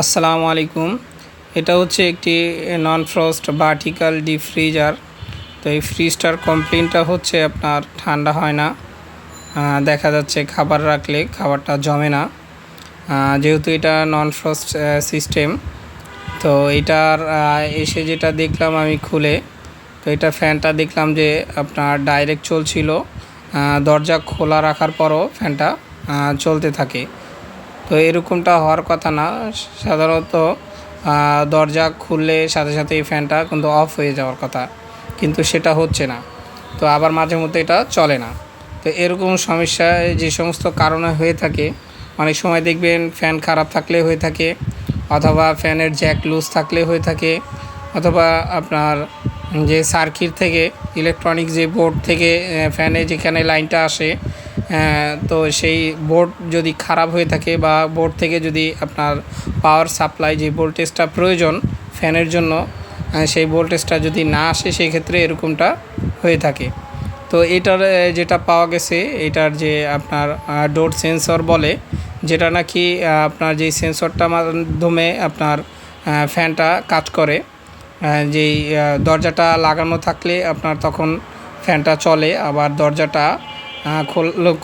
আসসালামু আলাইকুম। এটা হচ্ছে একটি non frost vertical deep freezer তো এই ফ্রিজটার কমপ্লেনটা হচ্ছে আপনার ঠান্ডা হয় না। দেখা যাচ্ছে খাবার রাখলে খাবারটা জমে না। যেহেতু এটা নন ফ্রস্ট সিস্টেম তো এটার এসে যেটা দেখলাম আমি খুলে, তো এটা ফ্যানটা দেখলাম যে আপনার ডাইরেক্ট চলছিল। দরজা খোলা রাখার পরও ফ্যানটা চলতে থাকে। তো এরকমটা হওয়ার কথা না। সাধারণত দরজা খুললে সাথে সাথে এই ফ্যানটা কিন্তু অফ হয়ে যাওয়ার কথা। কিন্তু সেটা হচ্ছে না। তো আবার মাঝে মধ্যে এটা চলে না। তো এরকম সমস্যা যে সমস্ত কারণে হয়ে থাকে, অনেক সময় দেখবেন ফ্যান খারাপ থাকলে হয়ে থাকে, অথবা ফ্যানের জ্যাক লুজ থাকলে হয়ে থাকে, অথবা আপনার যে সার্কিট থেকে, ইলেকট্রনিক যে বোর্ড থেকে ফ্যানে যেখানে লাইনটা আসে তো সেই বোর্ড যদি খারাপ হয়ে থাকে বা বোর্ড থেকে যদি আপনার পাওয়ার সাপ্লাই যে ভোল্টেজটা প্রয়োজন ফ্যানের জন্য সেই ভোল্টেজটা যদি না আসে সেই ক্ষেত্রে এরকমটা হয়ে থাকে। তো এটার যেটা পাওয়া গেছে, এটার যে আপনার ডোর সেন্সর বলে, যেটা নাকি আপনার যেই সেন্সরটা মাধ্যমে আপনার ফ্যানটা কাজ করে যেই দরজাটা লাগানো থাকলে আপনার তখন ফ্যানটা চলে, আবার দরজাটা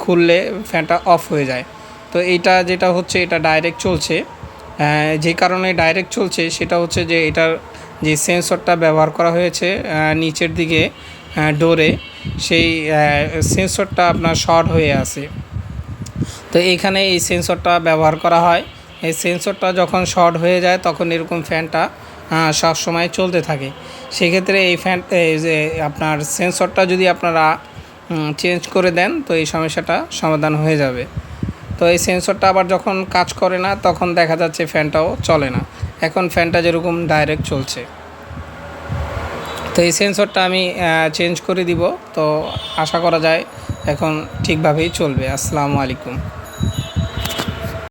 খুললে ফ্যানটা অফ হয়ে যায়। তো এইটা যেটা হচ্ছে, এটা ডাইরেক্ট চলছে। যে কারণে ডাইরেক্ট চলছে, সেটা হচ্ছে যে এটার যে সেন্সরটা ব্যবহার করা হয়েছে নিচের দিকে ডোরে সেই সেন্সরটা আপনার শর্ট হয়ে আছে। তো এইখানে এই সেন্সরটা ব্যবহার করা হয়। এই সেন্সরটা যখন শর্ট হয়ে যায়, তখন এরকম ফ্যানটা সব সময় চলতে থাকে। সেক্ষেত্রে এই ফ্যান আপনার সেন্সরটা যদি আপনারা চেঞ্জ করে দেন, তো এই সমস্যাটা সমাধান হয়ে যাবে। তো এই সেন্সরটা আবার যখন কাজ করে না, তখন দেখা যাচ্ছে ফ্যানটাও চলে না। এখন ফ্যানটা যেরকম ডাইরেক্ট চলছে। তো এই সেন্সরটা আমি চেঞ্জ করে দিব। তো আশা করা যায় এখন ঠিকভাবেই চলবে। আসসালামু আলাইকুম।